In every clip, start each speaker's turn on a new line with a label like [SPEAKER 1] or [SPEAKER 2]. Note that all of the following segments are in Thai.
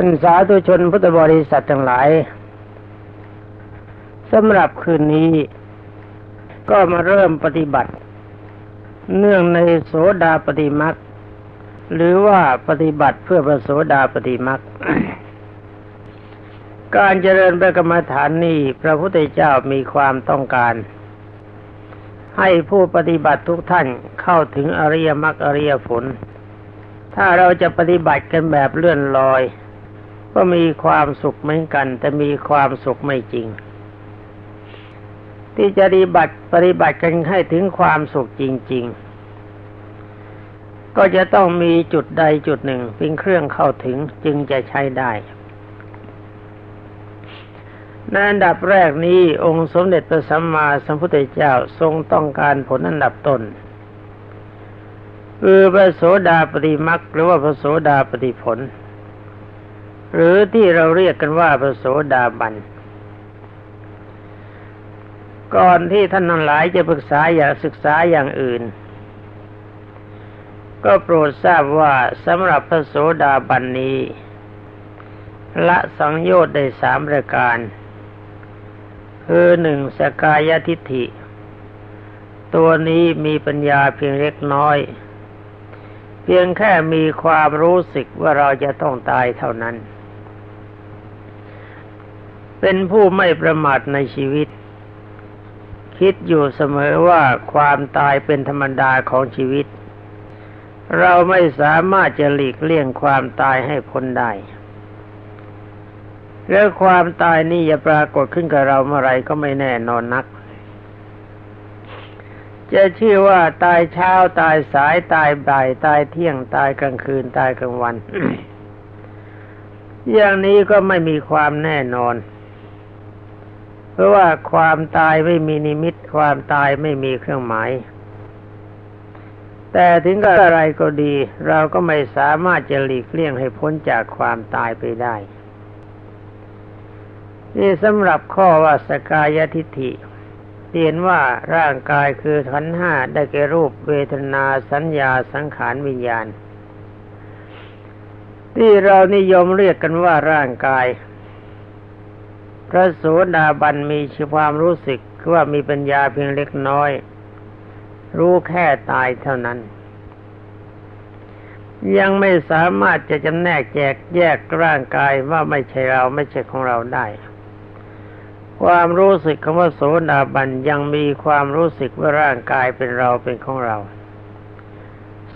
[SPEAKER 1] ท่านสาธุชนพุทธบริษัททั้งหลายสำหรับคืนนี้ ก็มาเริ่มปฏิบัติ เนื่องในโสดาปฏิมักหรือว่าปฏิบัติเพื่อประโสดาปฏิมักการเจริญพระกรรมฐานนี้พระพุทธเจ้ามีความต้องการ ให้ผู้ปฏิบัติทุกท่านเข้าถึงอริยมรรคอริยผลถ้าเราจะปฏิบัติกันแบบเลื่อนลอย ก็มีความสุขเหมือนกัน แต่มีความสุขไม่จริง ที่จะปฏิบัติปฏิบัติกันให้ถึงความสุขจริง ๆ ก็จะต้องมีจุดใดจุดหนึ่งเป็นเครื่องเข้าถึงจึงจะใช้ได้ในอันดับแรกนี้องค์สมเด็จพระสัมมาสัมพุทธเจ้าทรงต้องการผลอันดับต้นคือพระโสดาปฏิมักหรือว่าพระโสดาปฏิผล หรือที่เราเรียกกันว่าพระโสดาบัน ก่อนที่ท่านทั้งหลายจะปรึกษาอยากศึกษาอย่างอื่น ก็โปรดทราบว่าสำหรับพระโสดาบันนี้ละสังโยชน์ได้สามประการ คือหนึ่งสกายทิฏฐิ ตัวนี้มีปัญญาเพียงเล็กน้อย เพียงแค่มีความรู้สึกว่าเราจะต้องตายเท่านั้น เป็นผู้ไม่ประมาทในชีวิต คิดอยู่เสมอว่าความตายเป็นธรรมดาของชีวิต เราไม่สามารถจะหลีกเลี่ยงความตายให้พ้นได้แล้วความตายนี่จะปรากฏขึ้นกับเราเมื่อไรก็ไม่แน่นอนนัก จะชื่อว่าตายเช้าตายสายตายบ่าย ตายเที่ยงตายกลางคืนตายกลางวัน อย่างนี้ก็ไม่มีความแน่นอน เพราะว่าความตายไม่มีนิมิต ความตายไม่มีเครื่องหมาย แต่ถึงกับอะไรก็ดี เราก็ไม่สามารถจะหลีกเลี่ยงให้พ้นจากความตายไปได้ นี่สำหรับข้อว่าสกายทิฏฐิเรียนว่าร่างกายคือขันห้าได้แก่รูปเวทนาสัญญาสังขารวิญญาณ ที่เรานิยมเรียกกันว่าร่างกาย พระโสดาบันมีความรู้สึกคือว่ามีปัญญาเพียงเล็กน้อย รู้แค่ตายเท่านั้น ยังไม่สามารถจะจำแนกแจกแยกร่างกายว่าไม่ใช่เราไม่ใช่ของเราได้ ความรู้สึกคำว่าโสดาบันยังมีความรู้สึกว่าร่างกายเป็นเราเป็นของเรา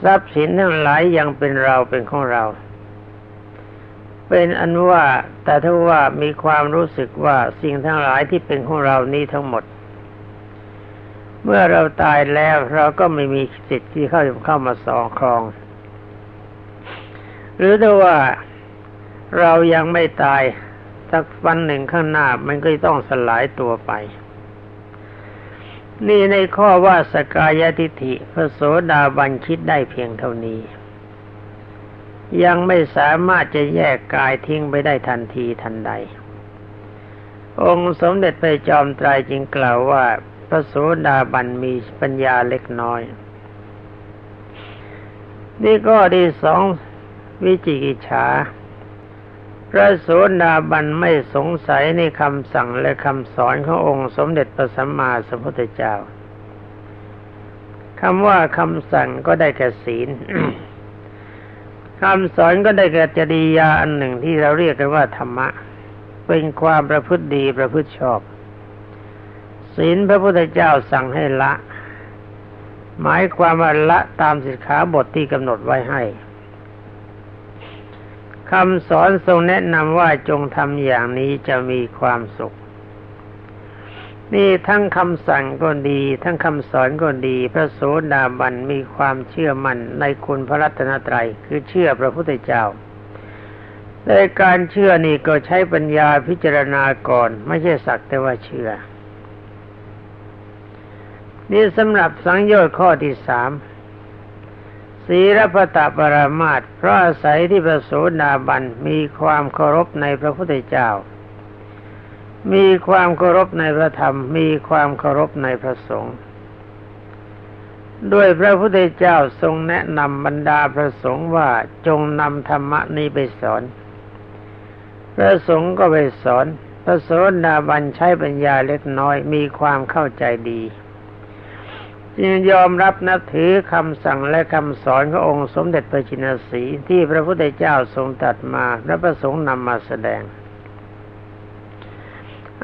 [SPEAKER 1] ทรัพย์สินทั้งหลายยังเป็นเราเป็นของเรา เป็นอันว่าแต่ถ้าว่ามีความรู้สึกว่าสิ่งทั้งหลายที่เป็นของเรานี้ทั้งหมด เมื่อเราตายแล้วเราก็ไม่มีสิทธิ์ที่เข้าเข้ามาสองครอง หรือถ้าว่าเรายังไม่ตายสักวันหนึ่งข้างหน้ามันก็ต้องสลายตัวไป นี่ในข้อว่าสกายทิฐิพระโสดาบันคิดได้เพียงเท่านี้ ยังไม่สามารถจะแยกกายทิ้งไปได้ทันทีทันใด องค์สมเด็จพระจอมไตรจึงกล่าวว่าพระโสดาบันมีปัญญาเล็กน้อย นี่ก็ดีสองวิจิกิจฉาพระโสดาบันไม่สงสัยในคำสั่งและคำสอนขององค์สมเด็จพระสัมมาสัมพุทธเจ้าคำว่าคำสั่งก็ได้แก่ศีล คำสอนก็ได้แก่จริยาอันหนึ่งที่เราเรียกกันว่าธรรมะ เป็นความประพฤติดีประพฤติชอบ ศีลพระพุทธเจ้าสั่งให้ละ หมายความว่าละตามสิกขาบทที่กำหนดไว้ให้คำสอนทรงแนะนำว่าจงทำอย่างนี้จะมีความสุข นี่ทั้งคำสั่งก็ดี ทั้งคำสอนก็ดี พระโสดาบันมีความเชื่อมั่นในคุณพระรัตนตรัยคือเชื่อพระพุทธเจ้าในการเชื่อนี่ก็ใช้ปัญญาพิจารณาก่อน ไม่ใช่สักแต่ว่าเชื่อ นี่สำหรับสังโยชน์ข้อที่สามศีรพตปรามาตเพราะอาศัยที่พระโสดาบันมีความเคารพในพระพุทธเจ้า มีความเคารพในพระธรรม มีความเคารพในพระสงฆ์ด้วยพระพุทธเจ้าทรงแนะนำบรรดาพระสงฆ์ว่าจงนำธรรมะนี้ไปสอน พระสงฆ์ก็ไปสอน พระโสดาบันใช้ปัญญาเล็กน้อยมีความเข้าใจดี จึงยอมรับนับถือคำสั่งและคำสอนขององค์สมเด็จพระจินสีที่พระพุทธเจ้าทรงตรัสมาและประสงค์นำมาแสดง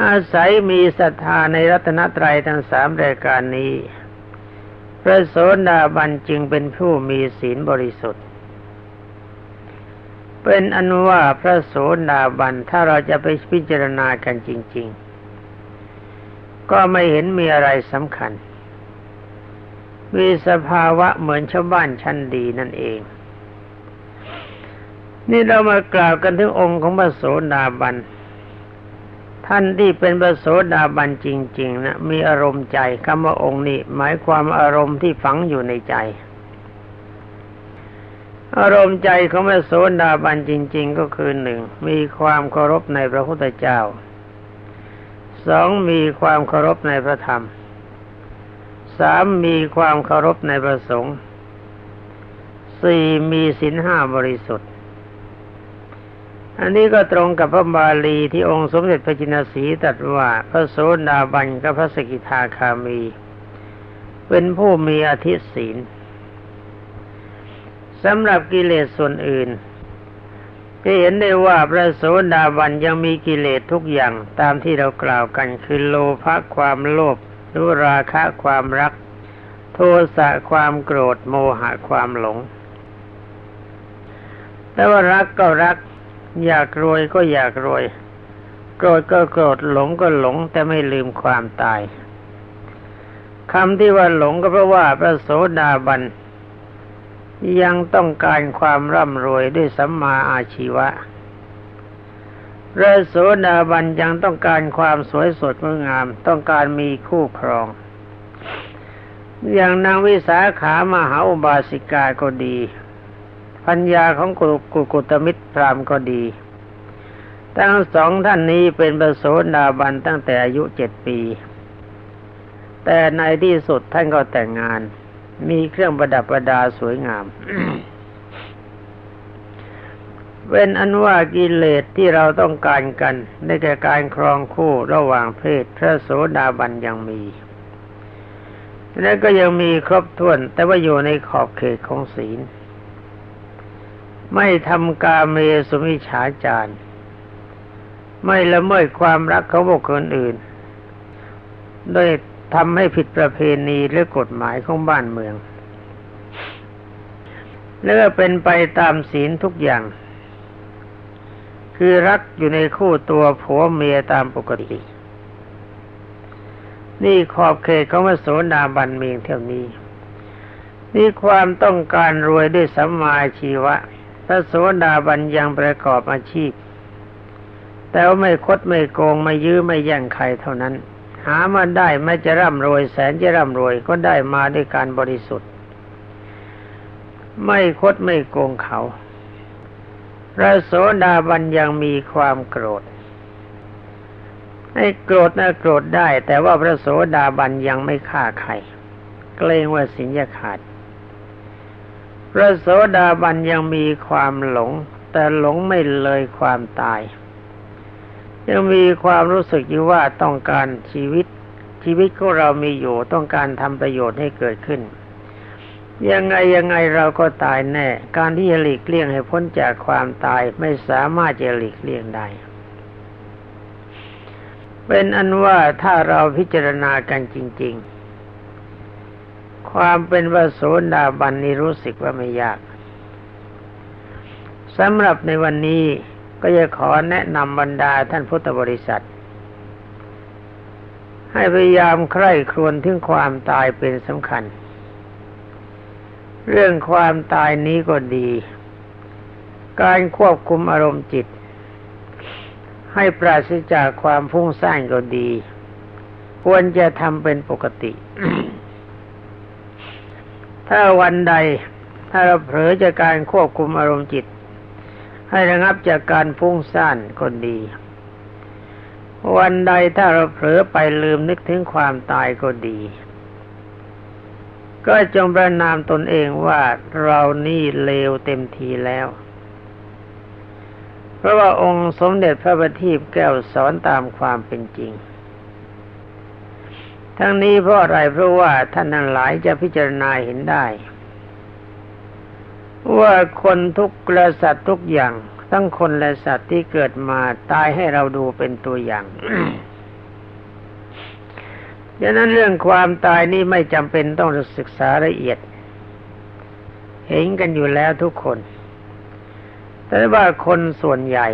[SPEAKER 1] อาศัยมีศรัทธาในรัตนตรัยทั้งสามรายการนี้ พระโสดาบันจึงเป็นผู้มีศีลบริสุทธิ์ เป็นอนุว่าพระโสดาบันถ้าเราจะไปพิจารณากันจริง ๆ ก็ไม่เห็นมีอะไรสำคัญ มีสภาวะเหมือนชาวบ้านชั้นดีนั่นเองนี่เรามากล่าวกันถึงองค์ของพระโสดาบัน ท่านที่เป็นพระโสดาบันจริง ๆ นะมีอารมณ์ใจคำว่าองค์นี้หมายความอารมณ์ที่ฝังอยู่ในใจ อารมณ์ใจของพระโสดาบันจริง ๆ ก็คือหนึ่งมีความเคารพในพระพุทธเจ้าสองมีความเคารพในพระธรรมสามมีความเคารพในประสงค์สี่มีศีลห้าบริสุทธิ์ อันนี้ก็ตรงกับพระบาลีที่องค์สมเด็จพระจินสีตรัสว่าพระโสดาบันกับพระสกิทาคามี เป็นผู้มีอธิศีลสำหรับกิเลสส่วนอื่นจะเห็นได้ว่าพระโสดาบันยังมีกิเลสทุกอย่างตามที่เรากล่าวกันคือโลภะความโลภรู้ราคะความรัก โทสะความโกรธโมหะความหลง แต่ว่ารักก็รัก อยากรวยก็อยากรวย โกรธก็โกรธหลงก็หลง แต่ไม่ลืมความตายคำที่ว่าหลงก็เพราะว่าพระโสดาบันยังต้องการความร่ำรวยด้วยสัมมาอาชีวะพระโสดาบันยังต้องการความสวยสดงดงาม ต้องการมีคู่ครอง อย่างนางวิสาขามหาอุบาสิกาก็ดี พัญญาของกุกุกุตมิตรพรามก็ดี ทั้งสองท่านนี้เป็นประโสดาบันตั้งแต่อายุเจ็ดปี แต่ในที่สุดท่านก็แต่งงาน มีเครื่องประดับประดาสวยงามเป็นอันว่ากิเลสที่เราต้องการกันในแก่การครองคู่ระหว่างเพศพระโสดาบันยังมี และก็ยังมีครบถ้วน แต่ว่าอยู่ในขอบเขตของศีล ไม่ทำกาเมสุมิฉาจารไม่ละเมิดความรักเขาบุคคลอื่นโดยทำให้ผิดประเพณีหรือกฎหมายของบ้านเมือง แล้วก็เป็นไปตามศีลทุกอย่าง คือรักอยู่ในคู่ตัวผัวเมียตามปกติ นี่ขอบเขตของพระโสดาบันเมียงเท่านี้ นี่ความต้องการรวยด้วยสัมมาชีวะ พระโสดาบันยังประกอบอาชีพ แต่ว่าไม่คดไม่โกงไม่ยื้อไม่แย่งใครเท่านั้น หามาได้ไม่จะร่ำรวยแสนจะร่ำรวยก็ได้มาด้วยการบริสุทธิ์ ไม่คดไม่โกงเขาพระโสดาบันยังมีความโกรธให้โกรธนะโกรธได้ แต่ว่าพระโสดาบันยังไม่ฆ่าใครเกรงว่าสินจะขาด พระโสดาบันยังมีความหลง แต่หลงไม่เลยความตาย ยังมีความรู้สึกอยู่ว่าต้องการชีวิต ชีวิตของเรามีอยู่ต้องการทำประโยชน์ให้เกิดขึ้น ยังไงยังไงเราก็ตายแน่ การที่จะหลีกเลี่ยงให้พ้นจากความตายไม่สามารถจะหลีกเลี่ยงได้เป็นอันว่าถ้าเราพิจารณากันจริง ๆ ความเป็นวโสดาบันนี้รู้สึกว่าไม่ยากสำหรับในวันนี้ก็จะขอแนะนำบรรดาท่านพุทธบริษัท ให้พยายามใคร่ครวญถึงความตายเป็นสำคัญ เรื่องความตายนี้ก็ดี การควบคุมอารมณ์จิต ให้ปราศจากความฟุ้งซ่านก็ดี ควรจะทำเป็นปกติ ถ้าวันใดถ้าเราเผลอจากการควบคุมอารมณ์จิต ให้ระงับจากการฟุ้งซ่านก็ดี วันใดถ้าเราเผลอไปลืมนึกถึงความตายก็ดี ก็จงประนามตนเองว่าเรานี่เลวเต็มทีแล้ว เพราะว่าองค์สมเด็จพระบัณฑิตแก้วสอนตามความเป็นจริง ทั้งนี้เพราะอะไรเพราะว่าท่านทั้งหลายจะพิจารณาเห็นได้ ว่าคนทุกกระสัตว์ทุกอย่าง ทั้งคนและสัตว์ที่เกิดมาตายให้เราดูเป็นตัวอย่างดังนั้นเรื่องความตายนี่ไม่จำเป็นต้องศึกษาละเอียด เห็นกันอยู่แล้วทุกคน แต่ว่าคนส่วนใหญ่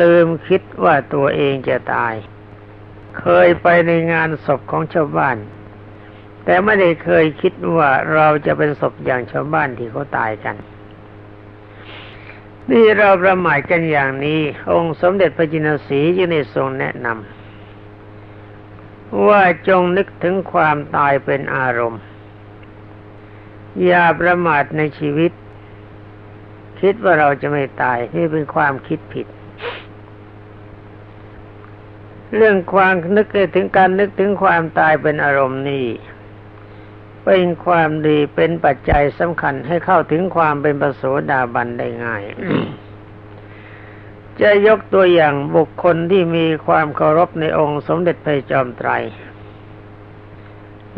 [SPEAKER 1] ลืมคิดว่าตัวเองจะตาย เคยไปในงานศพของชาวบ้าน แต่ไม่ได้เคยคิดว่าเราจะเป็นศพอย่างชาวบ้านที่เขาตายกันนี่เราประมาทกันอย่างนี้ องค์สมเด็จพระจินสีจึงได้ทรงแนะนำว่าจงนึกถึงความตายเป็นอารมณ์ อย่าประมาทในชีวิต คิดว่าเราจะไม่ตายนี่เป็นความคิดผิด เรื่องความนึกถึงการนึกถึงความตายเป็นอารมณ์นี่เป็นความดีเป็นปัจจัยสำคัญให้เข้าถึงความเป็นประโสดาบันได้ง่าย จะยกตัวอย่างบุคคลที่มีความเคารพในองค์สมเด็จพระจอมไตร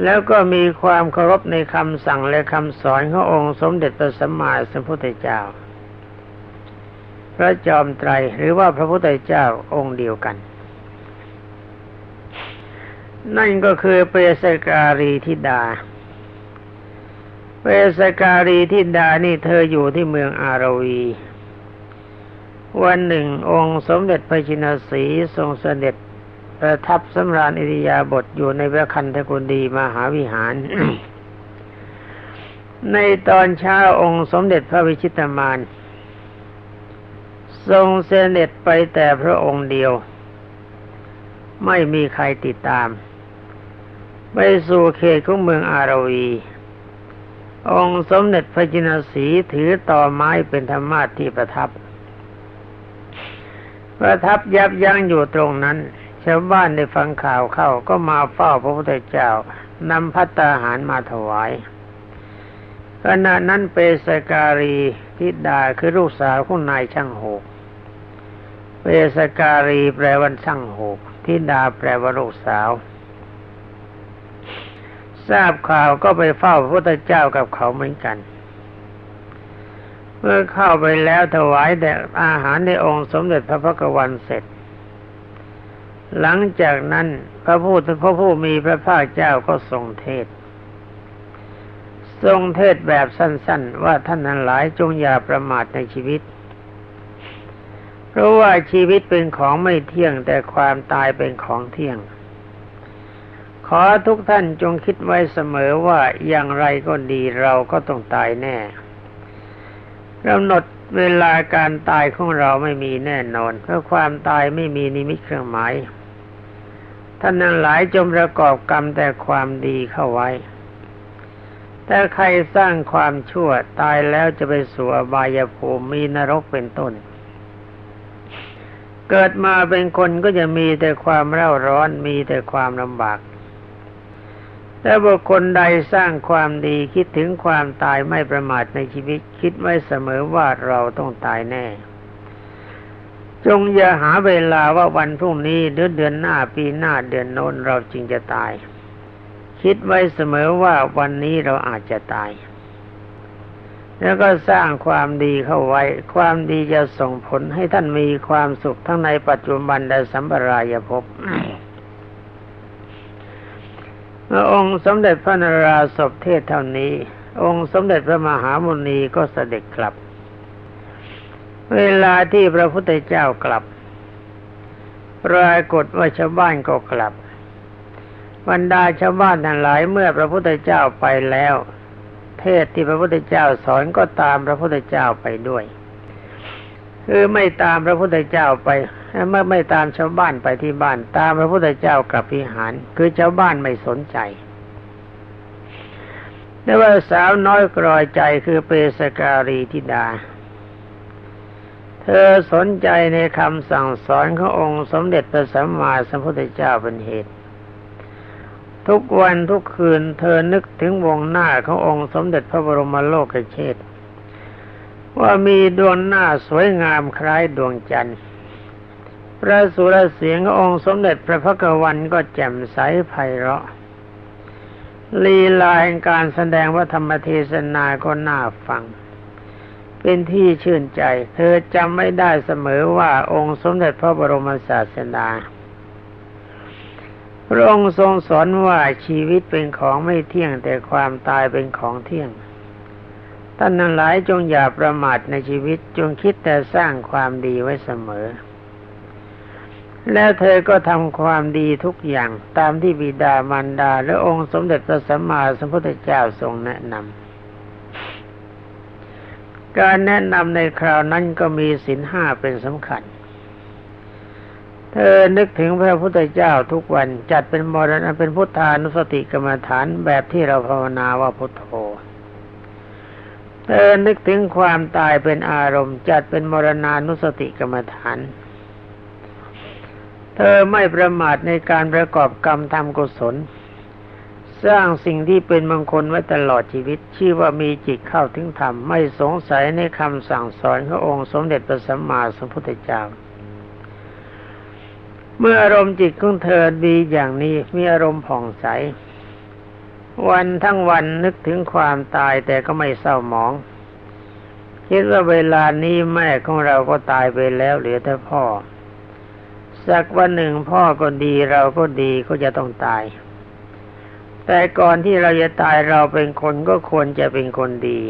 [SPEAKER 1] แล้วก็มีความเคารพในคำสั่งและคำสอนขององค์สมเด็จพระสัมมาสัมพุทธเจ้า พระจอมไตรหรือว่าพระพุทธเจ้าองค์เดียวกัน นั่นก็คือเปสการีธิดา เปสการีธิดานี่เธออยู่ที่เมืองอารวี วันหนึ่งองค์สมเด็จพระชินสีทรงเสด็จประทับสำราญอิริยาบถอยู่ในพระคันธกุดีมหาวิหาร ในตอนเช้าองค์สมเด็จพระวิชิตมานทรงเสด็จไปแต่พระองค์เดียว ไม่มีใครติดตาม ไปสู่เขตของเมืองอารวี องค์สมเด็จพระจินสีถือต่อไม้เป็นธรรมาที่ประทับ ประทับยับยั้งอยู่ตรงนั้นชาวบ้านได้ฟังข่าวเข้าก็มาเฝ้าพระพุทธเจ้านำพัตตาหารมาถวายขณะนั้นเปสการีทิดาคือลูกสาวของนายช่างโหกเปสการีแปลวันช่างโหกทิดาแปลว่าลูกสาว ทราบข่าวก็ไปเฝ้าพระพุทธเจ้ากับเขาเหมือนกัน เมื่อเข้าไปแล้วถวายแต่อาหารในองค์สมเด็จพระพักวันเสร็จ หลังจากนั้นพระผู้พระผู้มีพระภาคเจ้าก็ทรงเทศ ทรงเทศแบบสั้นๆ ว่าท่านทั้งหลายจงอย่าประมาทในชีวิตเพราะว่าชีวิตเป็นของไม่เที่ยงแต่ความตายเป็นของเที่ยง ขอทุกท่านจงคิดไว้เสมอว่าอย่างไรก็ดีเราก็ต้องตายแน่กำหนดเวลาการตายของเราไม่มีแน่นอน เพราะความตายไม่มีนิมิตเครื่องหมายท่านนั้นหลายจมประกอบกรรมแต่ความดีเข้าไว้ แต่ใครสร้างความชั่วตายแล้วจะไปสู่อบายภูมิมีนรกเป็นต้น เกิดมาเป็นคนก็จะมีแต่ความเร่าร้อนมีแต่ความลำบาก แต่บุคคลใดสร้างความดีคิดถึงความตายไม่ประมาทในชีวิต คิดไว้เสมอว่าเราต้องตายแน่ จงอย่าหาเวลาว่าวันพรุ่งนี้หรือเดือนหน้าปีหน้าเดือนโน้นเราจริงจะตาย คิดไว้เสมอว่าวันนี้เราอาจจะตาย แล้วก็สร้างความดีเข้าไว้ ความดีจะส่งผลให้ท่านมีความสุขทั้งในปัจจุบันและสัมปรายภพ องค์สมเด็จพระนราศพเทศเท่านี้ องค์สมเด็จพระมหามุนีก็เสด็จกลับ เวลาที่พระพุทธเจ้ากลับปรากฏว่าชาวบ้านก็กลับบรรดาชาวบ้านทั้งหลายเมื่อพระพุทธเจ้าไปแล้ว เทศที่พระพุทธเจ้าสอนก็ตามพระพุทธเจ้าไปด้วยคือไม่ตามพระพุทธเจ้าไป เมื่อไม่ตามชาวบ้านไปที่บ้าน ตามพระพุทธเจ้ากลับพิหาร คือชาวบ้านไม่สนใจแต่ว่าสาวน้อยกรอยใจคือเปสการีธิดา เธอสนใจในคำสั่งสอนขององค์สมเด็จพระสัมมาสัมพุทธเจ้าเป็นเหตุ ทุกวันทุกคืนเธอนึกถึงวงหน้าขององค์สมเด็จพระบรมโลกเชษว่ามีดวงหน้าสวยงามคล้ายดวงจันทร์ ระสุรเสียงองค์สมเด็จพระพักวันก็แจ่มใสไพเราะ ลีลาแห่งการแสดงว่าธรรมเทศนาก็น่าฟัง เป็นที่ชื่นใจ เธอจำไม่ได้เสมอว่าองค์สมเด็จพระบรมศาสดาพระองค์ทรงสอนว่าชีวิตเป็นของไม่เที่ยงแต่ความตายเป็นของเที่ยง ท่านนั้นหลายจงอย่าประมาทในชีวิตจงคิดแต่สร้างความดีไว้เสมอ แล้วเธอก็ทำความดีทุกอย่างตามที่บิดามารดา และองค์สมเด็จพระสัมมาสัมพุทธเจ้าทรงแนะนำการแนะนำในคราวนั้นก็มีศีลห้าเป็นสำคัญ เธอนึกถึงพระพุทธเจ้าทุกวันจัดเป็นมรณะเป็นพุทธานุสติกรรมฐานแบบที่เราภาวนาว่าพุทโธเธอนึกถึงความตายเป็นอารมณ์ จัดเป็นมรณานุสติกรรมฐาน เธอไม่ประมาทในการประกอบกรรมทำกุศล สร้างสิ่งที่เป็นมงคลไว้ตลอดชีวิต ชื่อว่ามีจิตเข้าถึงธรรม ไม่สงสัยในคำสั่งสอนขององค์สมเด็จพระสัมมาสัมพุทธเจ้า เมื่ออารมณ์จิตของเธอดีอย่างนี้มีอารมณ์ผ่องใส วันทั้งวันนึกถึงความตายแต่ก็ไม่เศร้าหมอง คิดว่าเวลานี้แม่ของเราก็ตายไปแล้วเหลือแต่พ่อ สักวันหนึ่งพ่อก็ดีเราก็ดีก็จะต้องตาย แต่ก่อนที่เราจะตายเราเป็นคนก็ควรจะเป็นคนดี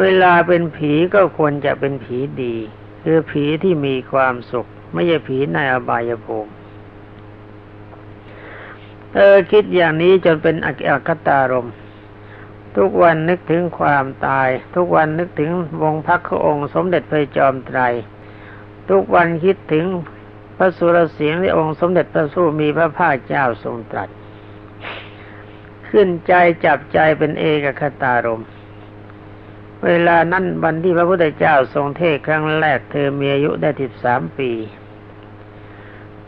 [SPEAKER 1] เวลาเป็นผีก็ควรจะเป็นผีดี คือผีที่มีความสุข ไม่ใช่ผีในอบายภูมิเออคิดอย่างนี้จนเป็นอักตารม ทุกวันนึกถึงความตาย ทุกวันนึกถึงวงพักพระองค์ สมเด็จพระจอมไตรทุกวันคิดถึง พระสุรเสียงที่องค์สมเด็จพระสู้มีพระภาคเจ้าทรงตรัส ขึ้นใจจับใจเป็นเอกคตารม เวลานั้นวันที่พระพุทธเจ้าทรงเทศครั้งแรกเธอมีอายุได้สิบสามปี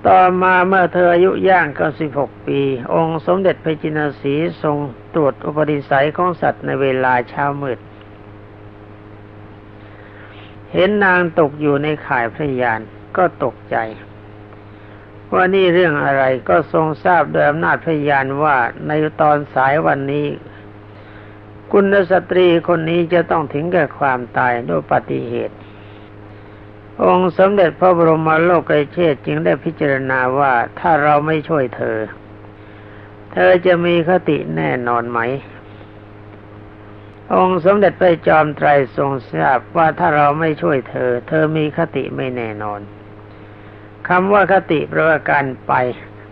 [SPEAKER 1] ต่อมาเมื่อเธออายุย่างก็สิบหกปี องค์สมเด็จพระจินสีทรงตรวจอุปนิสัยของสัตว์ในเวลาเช้ามืด เห็นนางตกอยู่ในข่ายพระยานก็ตกใจ ว่านี่เรื่องอะไรก็ทรงทราบโดยอำนาจพยานว่าในตอนสายวันนี้ คุณสตรีคนนี้จะต้องถึงแก่ความตายด้วยปฏิเหตุ องค์สมเด็จพระบรมโลกไกเชษจึงได้พิจารณาว่าถ้าเราไม่ช่วยเธอ เธอจะมีคติแน่นอนไหม องค์สมเด็จพระจอมไตรทรงทราบว่าถ้าเราไม่ช่วยเธอ เธอมีคติไม่แน่นอน คำว่าคติปลว่าการไป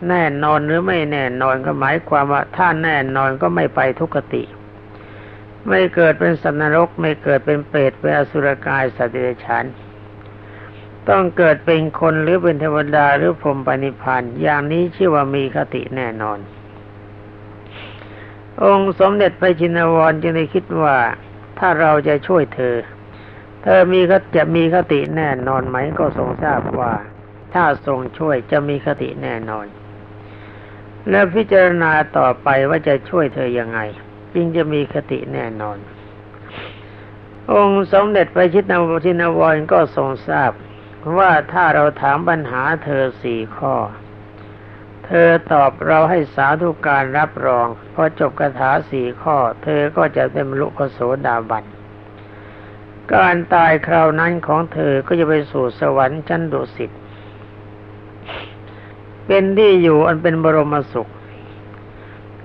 [SPEAKER 1] แน่นอนหรือไม่แน่นอนก็หมายความว่าถ้าแน่นอนก็ไม่ไปทุกคติ ไม่เกิดเป็นสัตว์นรก ไม่เกิดเป็นเปรตเป็นอสุรกายสัตว์เดรัจฉานต้องเกิดเป็นคนหรือเป็นเทวดาหรือพรหมปณิพันธ์อย่างนี้ชื่อว่ามีคติแน่นอน องค์สมเด็จพระจินวรจึงได้คิดว่าถ้าเราจะช่วยเธอ เธอมีก็จะมีคติแน่นอนไหมก็ทรงทราบว่า ถ้าทรงช่วยจะมีคติแน่นอน และพิจารณาต่อไปว่าจะช่วยเธอยังไง จึงจะมีคติแน่นอน องค์สมเด็จพระชิตนวชินวรก็ทรงทราบว่าถ้าเราถามปัญหาเธอสี่ข้อ เธอตอบเราให้สาธุการรับรองพอจบคาถาสี่ข้อ เธอก็จะเป็นลุกโสดาบันการตายคราวนั้นของเธอก็จะไปสู่สวรรค์ชั้นดุสิต เป็นที่อยู่อันเป็นบรมสุข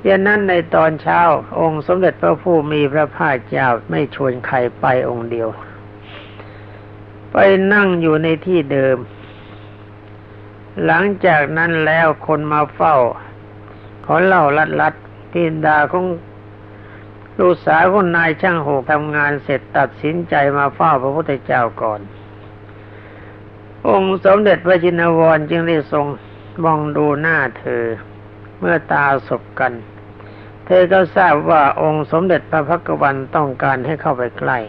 [SPEAKER 1] ดังนั้นในตอนเช้า องค์สมเด็จพระผู้มีพระภาคเจ้าไม่ชวนใครไปองค์เดียว ไปนั่งอยู่ในที่เดิม หลังจากนั้นแล้วคนมาเฝ้า ขอเล่าลัดลัดทินดาของลูกสาวของนายช่างหกทำงานเสร็จตัดสินใจมาเฝ้าพระพุทธเจ้าก่อน องค์สมเด็จพระจินวรจึงได้ทรง มองดูหน้าเธอ เมื่อตาสบกัน เธอก็ทราบว่าองค์สมเด็จพระพักวันต้องการให้เข้าไปใกล้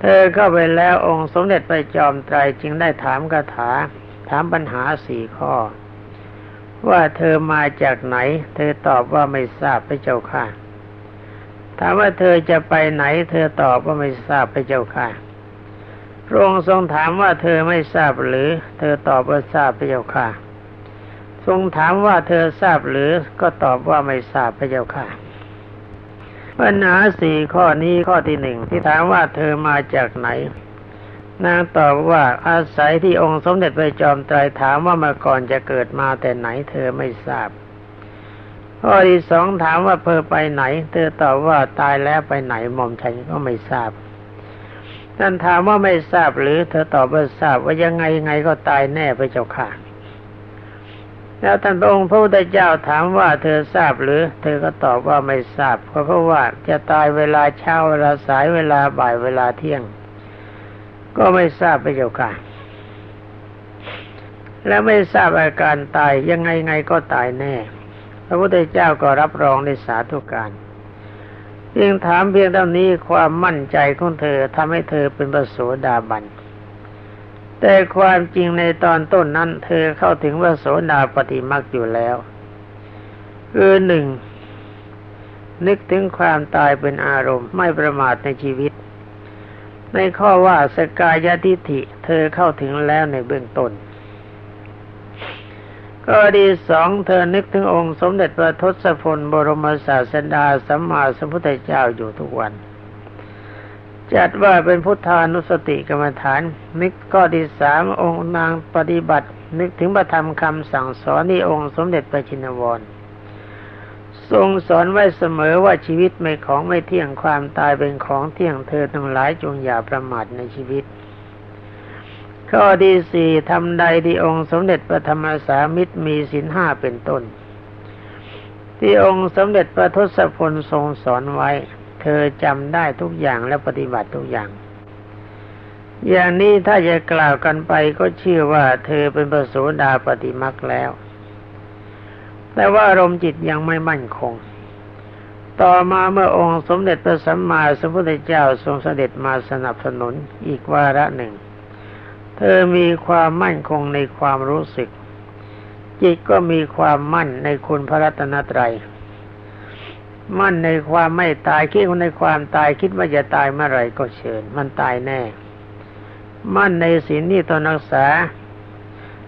[SPEAKER 1] เธอเข้าไปแล้วองค์สมเด็จไปจอมไตรจึงได้ถามคาถา ถามปัญหาสี่ข้อ ว่าเธอมาจากไหน เธอตอบว่าไม่ทราบพระเจ้าค่ะถามว่าเธอจะไปไหน เธอตอบว่าไม่ทราบไปเจ้าค่ะ พระองค์ทรงถามว่าเธอไม่ทราบหรือ เธอตอบว่าทราบไปเจ้าค่ะ ทรงถามว่าเธอทราบหรือก็ตอบว่าไม่ทราบไปเจ้าค่ะปัญหาสี่ข้อนี้ข้อที่หนึ่งที่ถามว่าเธอมาจากไหน นางตอบว่าอาศัยที่องค์สมเด็จพระจอมไตรถามว่ามาก่อนจะเกิดมาแต่ไหนเธอไม่ทราบ ข้อที่สองถามว่าเธอไปไหน เธอตอบว่าตายแล้วไปไหนหม่อมฉันก็ไม่ทราบ ท่านถามว่าไม่ทราบหรือเธอตอบว่าทราบว่ายังไงยังไงก็ตายแน่พระเจ้าค่ะ แล้วท่านพระองค์พระพุทธเจ้าถามว่าเธอทราบหรือ เธอก็ตอบว่าไม่ทราบเพราะเพราะว่าจะตายเวลาเช้าเวลาสายเวลาบ่ายเวลาเที่ยง ก็ไม่ทราบพระเจ้าค่ะ แล้วไม่ทราบอาการตายยังไงไงก็ตายแน่ พระพุทธเจ้าก็รับรองในสาธุการ เพียงถามเพียงเท่านี้ความมั่นใจของเธอทำให้เธอเป็นประโสดาบัน แต่ความจริงในตอนต้นนั้น เธอเข้าถึงพระโสดาปฏิมักอยู่แล้วคือหนึ่งนึกถึงความตายเป็นอารมณ์ไม่ประมาทในชีวิต ในข้อว่าสกายทิฐิ เธอเข้าถึงแล้วในเบื้องต้น ก็ดีสองเธอนึกถึงองค์สมเด็จพระทศพลบรมศาสดาสัมมาสัมพุทธเจ้าอยู่ทุกวัน จัดว่าเป็นพุทธานุสติกรรมฐาน นึกก็ดีสามองค์นางปฏิบัติ นึกถึงประธรรมคำสั่งสอนนี่องค์สมเด็จพระชินวรทรงสอนไว้เสมอว่าชีวิตไม่ของไม่เที่ยงความตายเป็นของเที่ยงเธอทั้งหลายจงอย่าประมาทในชีวิต ข้อที่สี่ทำใดที่องค์สมเด็จพระธรรมสามิตรมีศีลห้าเป็นต้น ที่องค์สมเด็จพระทศพลทรงสอนไว้ เธอจำได้ทุกอย่างและปฏิบัติทุกอย่าง อย่างนี้ถ้าจะกล่าวกันไปก็เชื่อว่าเธอเป็นประโสดาปฏิมักแล้ว แต่ว่าอารมณ์จิตยังไม่มั่นคง ต่อมาเมื่อองค์สมเด็จพระสัมมาสัมพุทธเจ้าทรงเสด็จมาสนับสนุนอีกวาระหนึ่ง เธอมีความมั่นคงในความรู้สึก จิตก็มีความมั่นในคุณพระรัตนตรัย มั่นในความไม่ตายคิดในความตายคิดว่าจะตายเมื่อไรก็เชิญ มันตายแน่ มั่นในศีลที่ตนรักษา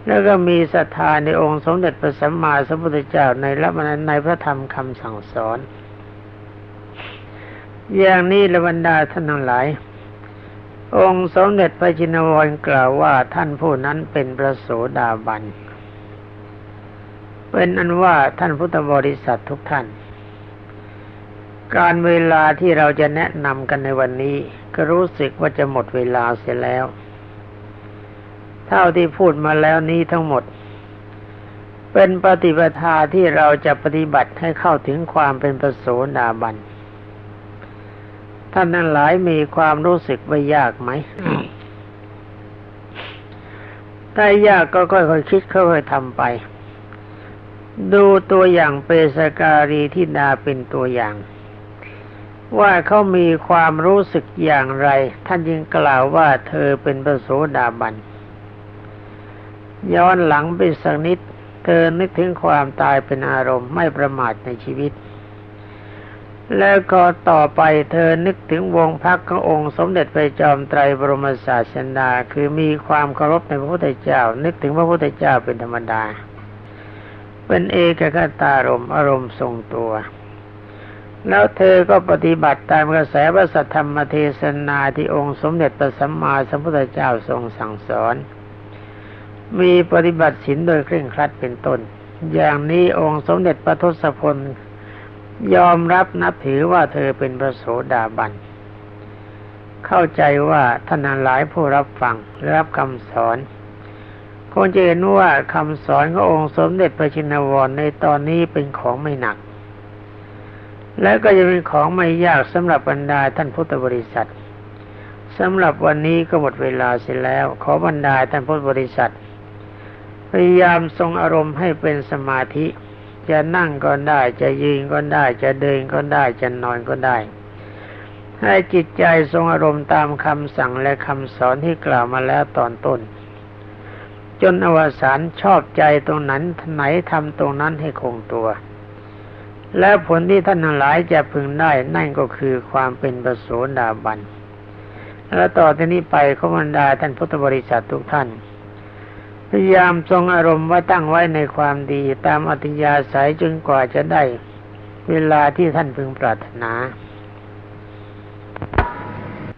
[SPEAKER 1] แล้วก็มีศรัทธาในองค์สมเด็จพระสัมมาสัมพุทธเจ้าในรับในพระธรรมคำสั่งสอน อย่างนี้ละบรรดาท่านทั้งหลาย องค์สมเด็จพระจินวรกล่าวว่าท่านผู้นั้นเป็นพระโสดาบัน เป็นอันว่าท่านพุทธบริษัททุกท่าน การเวลาที่เราจะแนะนำกันในวันนี้ ก็รู้สึกว่าจะหมดเวลาเสียแล้ว เท่าที่พูดมาแล้วนี้ทั้งหมด เป็นปฏิปทาที่เราจะปฏิบัติให้เข้าถึงความเป็นประโสดาบัน ท่านนั้นหลายมีความรู้สึกว่ายากไหมถ้ายากก็ค่อยๆคิดค่อยๆทำไป ดูตัวอย่างเปสการีที่นาเป็นตัวอย่าง ว่าเขามีความรู้สึกอย่างไร ท่านยังกล่าวว่าเธอเป็นพระโสดาบัน ย้อนหลังไปสักนิด เธอนึกถึงความตายเป็นอารมณ์ไม่ประมาทในชีวิต แล้วก็ต่อไปเธอนึกถึงวงพักขององค์สมเด็จพระจอมไตรบรมศาสดาคือมีความเคารพในพระพุทธเจ้า นึกถึงพระพุทธเจ้าเป็นธรรมดา เป็นเอกคตารมอารมณ์ทรงตัว แล้วเธอก็ปฏิบัติตามกระแสพระสัทธรรมเทศนาที่องค์สมเด็จพระสัมมาสัมพุทธเจ้าทรงสั่งสอน มีปฏิบัติศีลโดยเคร่งครัดเป็นต้น อย่างนี้องค์สมเด็จพระทศพล ยอมรับนับถือว่าเธอเป็นพระโสดาบัน เข้าใจว่าท่านหลายผู้รับฟังรับคำสอนคงจะเห็นว่าคำสอนขององค์สมเด็จพระชินวรในตอนนี้เป็นของไม่หนัก และก็จะเป็นของไม่ยากสำหรับบรรดาท่านพุทธบริษัทสำหรับวันนี้ก็หมดเวลาเสียแล้ว ขอบรรดาท่านพุทธบริษัท พยายามทรงอารมณ์ให้เป็นสมาธิ จะนั่งก็ได้ จะยืนก็ได้ จะเดินก็ได้ จะนอนก็ได้ ให้จิตใจทรงอารมณ์ตามคำสั่งและคำสอนที่กล่าวมาแล้วตอนต้น จนอวสานชอบใจตรงนั้นไหนทำตรงนั้นให้คงตัว และผลที่ท่านหลายจะพึงได้นั่นก็คือความเป็นประโสดาบัน และต่อที่นี้ไปขบันดาท่านพุทธบริษัททุกท่าน พยายามทรงอารมณ์ไว้ตั้งไว้ในความดีตามอัธยาศัยจนกว่าจะได้เวลาที่ท่านพึงปรารถนา